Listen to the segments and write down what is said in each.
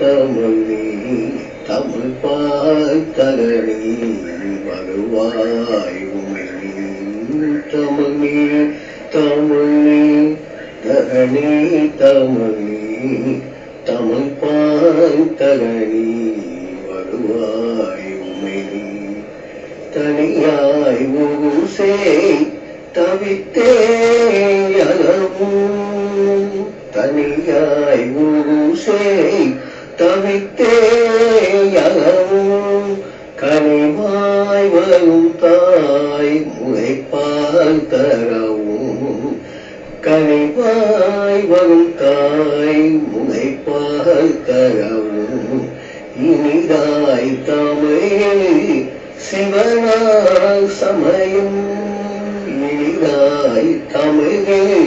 தமிழி தமிழ் பார்த்தரணி வருவாய் தமிழி தமிழி தமிழ் நீ தமிழ் நீ தரணி தமிழ் தமிழ் பார்த்தரணி வருவாய் உமை தனியாய் ஊசே தவித்தே அகமும் தனியாய் ஊசே தவித்தேயலமும் கனிவாய் வரும் தாய் முளைப்பால் தரவும். கனிவாய் வரும் தாய் முளைப்பால் தரவும். இனிதாய் தமிழ் சிவனாய் சமயம். இனிதாய் தமிழே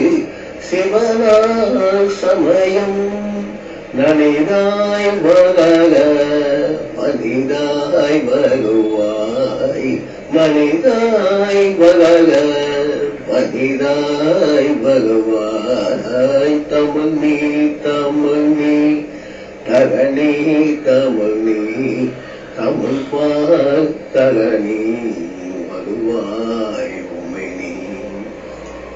சிவனாய் சமயம். நனிதாய் வளர மனிதாய் வருவாய் மனிதாய் வளர மனிதாய் வருவாய் தமிழ் நீ தமிழ் நீ தரணி தமிழ் நீ தமிழ் பார்த்தரணி வருவாய் உமினி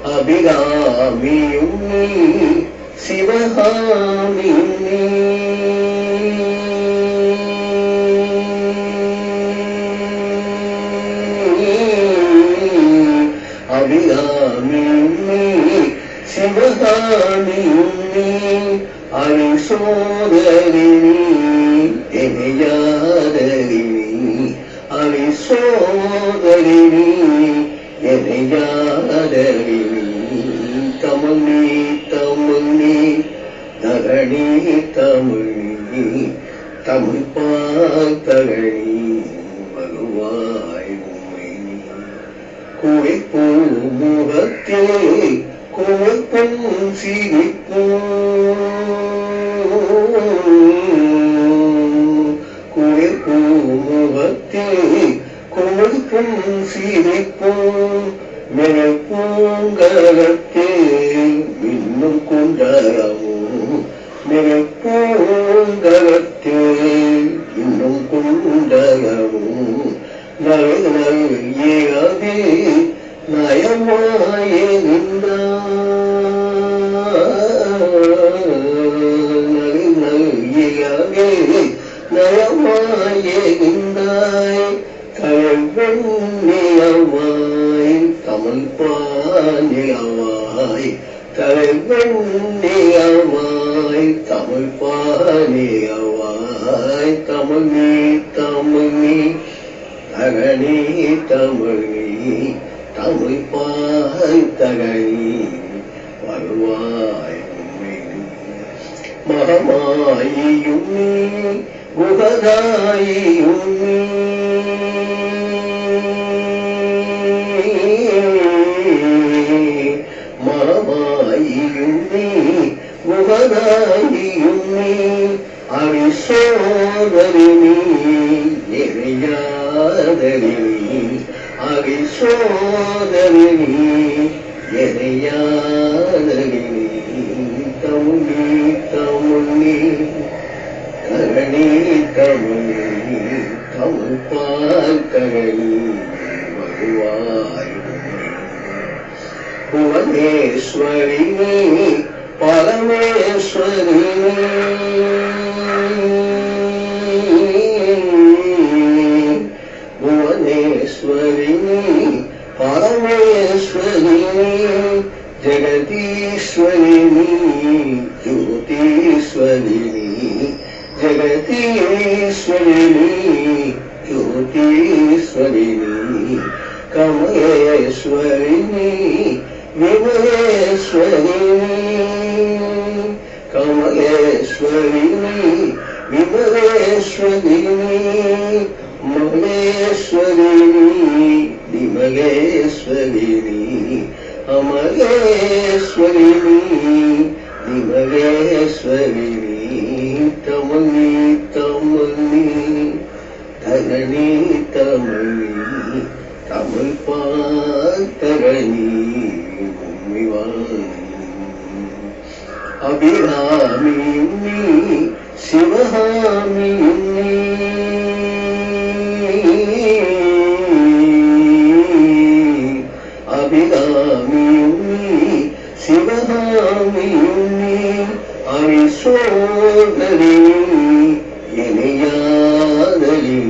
அபிராமியும் நீ. சிவகாமியும் நீ அபிராமியும் நீ சிவகாமியும் நீ அரிசோதரி எனையாதரி தரணி தமிழ் நீ தமிழ் பார்த்தரணி வருவாய் உண்மை நீ முகத்தே குவைப்பும் சிரிப்பும் குவைப்பூ முகத்தே குவைப்பும் சிரிப்பும் மெனப்பூங்கலத்தே இன்னும் குண்டரமும் மெனப்பூங்கலத்தே இன்னும் குண்டரமும் நயனே நயமாயே நயனே நயமாயே தலைவெண்ணியவாய் தமிழ் பாண்டியவாய் தலைவெண்ணியவாய் தமிழ் அவாய் தமிழி தமிழி தகனி தமிழி தமிழ் பாய் தகனி வருவாய் மகமாயும் நீ குகதாயும் நீ. குகதாயும் நீ அரிசோதரி நீ எனையாதரி அரிசோதரி எனையாதரி தமிழி தமிழி கரணி தமிழி தமிழ் வருவாய். புவனேஸ்வரி परमेश्वरि भुवनेश्वरि परमेश्वरि जगतीश्वरिनी ज्योतीश्वरिनि जगतीश्वरि ज्योतीश्वरिनि கமலேஸ்வரி விமலேஸ்வரி கமலேஸ்வரி விமலேஸ்வரி மலேஸ்வரி விமலேஸ்வரி அமலேஸ்வரி விமலேஸ்வரி தரணி தமிழ் பார்த்தரணி உம்மிவான் அபிராமி நீ சிவகாமியும் நீ. அபிகாமியும் நீ சிவகாமியும் நீ. அரிசோதரி இணையாதலி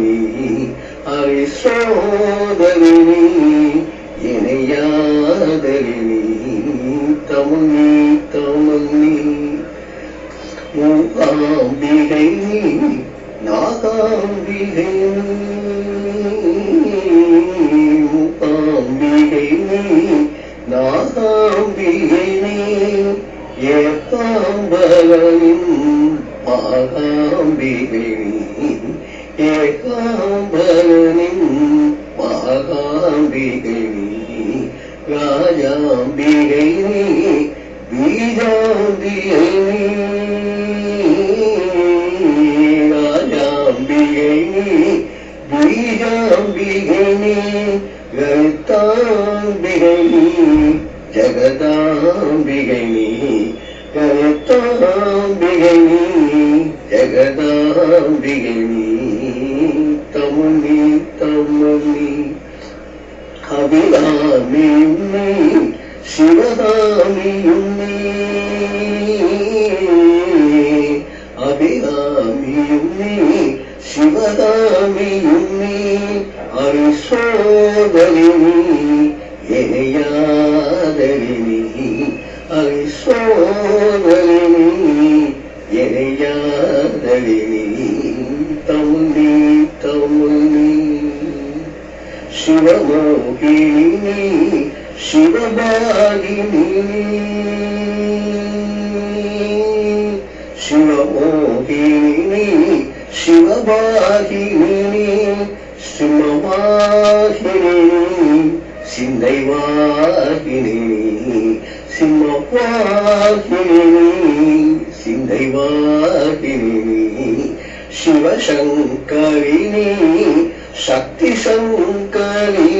அரிசோதரி இணையாதலி தமிழ் நாகாம்பிகை மூகாம்பிகை நாகாம்பிகை நீ ஏகாம்பரனின் மாகாம்பிகை நீ ராஜாம்பிகை நீ பீஜாம்பிகை நீ. ராஜாம்பிகை நீ பீஜாம்பிகை நீ கருத்தாம்பிகை நீ ஜகதாம்பிகை நீ கருத்தாம்பிகை நீ நீ அரிசோதரி நீ இணையாதரி நீ தமிழ் நீ தமிழ் நீ சிவமோகினி சிவபாகினி சிவபாகினி சிம்மவாகினி சிந்தைவாகினி சிம்மவாகினி சிந்தைவாகினி சிவசங்கரிணி சக்தி சங்கரி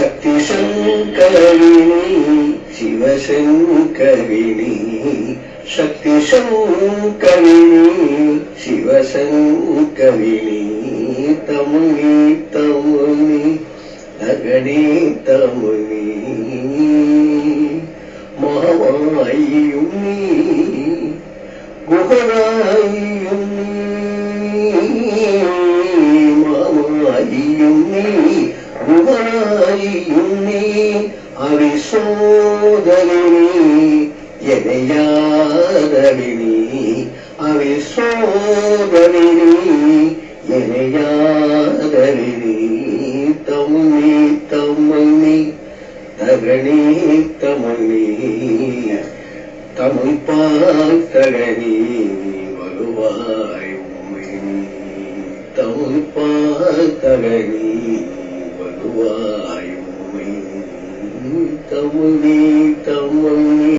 சக்தி சங்கரிணி சிவசங்கரிணி சக்தி சங்கரிணி சிவசங்கரிணி தமிழி தமிழி நகனே அரிசோதரி எனையாதரிணி அரிசோதரிணி எனையாதரிணி தம்மி தம்மி தகனி தமணி தமிழ் பார்த்தகனி வருவாய் தமிழ் பார்த்தகனி வருவாய் உண்மை தமிழி தமிழி